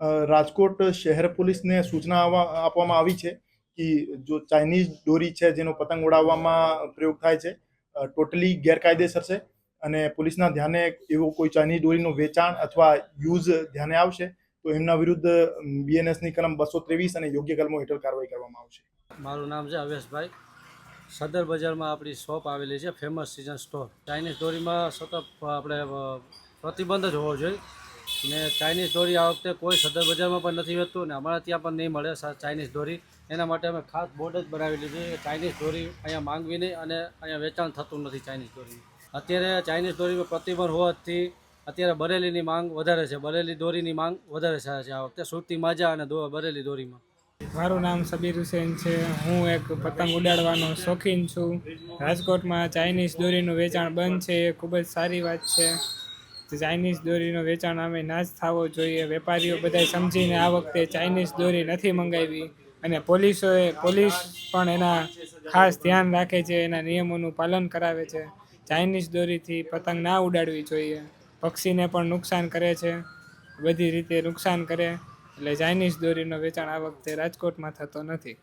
રાજકોટ શહેર પોલીસને સૂચના આપવામાં આવી છે કે જો ચાઇનીઝ દોરી છે જેનો પતંગ ઉડાવવામાં પ્રયોગ થાય છે ટોટલી ગેરકાયદેસર છે અને પોલીસના ધ્યાને એવો કોઈ ચાઇનીઝ દોરીનું વેચાણ અથવા યુઝ ધ્યાને આવશે, તો એમના વિરુદ્ધ બીએનએસની કલમ બસો ત્રેવીસ અને યોગ્ય કલમો હેઠળ કાર્યવાહી કરવામાં આવશે. મારું નામ છે અવેશભાઈ. સદર બજારમાં આપણી શોપ આવેલી છે ફેમસ સિઝન સ્ટોર ચાઇનીઝ દોરીમાં સતત આપણે પ્રતિબંધ જ હોવો જોઈએ. ને ચાઇનીઝ દોરી આ વખતે કોઈ સદર બજારમાં પણ નથી હોતું ને અમારા ત્યાં પણ નહીં મળે ચાઇનીઝ દોરી. એના માટે અમે ખાસ બોર્ડ જ બનાવી લીધી ચાઇનીઝ દોરી અહીંયા માંગવી નહીં અને અહીંયા વેચાણ થતું નથી ચાઇનીઝ દોરી અત્યારે ચાઇનીઝ દોરીમાં પ્રતિબંધ હોવાથી અત્યારે બરેલીની માંગ વધારે છે. બરેલી દોરીની માંગ વધારે છે આ વખતે. સુરતી માજા અને બરેલી દોરીમાં. મારું નામ સબીર હુસેન છે. હું એક પતંગ ઉડાડવાનો શોખીન છું. રાજકોટમાં ચાઇનીઝ દોરીનું વેચાણ બંધ છે. એ ખૂબ જ સારી વાત છે. ચાઇનીઝ દોરીનું વેચાણ અમે ના જ થવો જોઈએ. વેપારીઓ બધાય સમજીને આ વખતે ચાઇનીઝ દોરી નથી મંગાવી અને પોલીસોએ, પોલીસ પણ એના ખાસ ધ્યાન રાખે છે, એના નિયમોનું પાલન કરાવે છે. ચાઇનીઝ દોરીથી પતંગ ના ઉડાડવી જોઈએ. પક્ષીને પણ નુકસાન કરે છે. બધી રીતે નુકસાન કરે. એટલે ચાઇનીઝ દોરીનો વેચાણ આ વખતે રાજકોટમાં થતો નથી.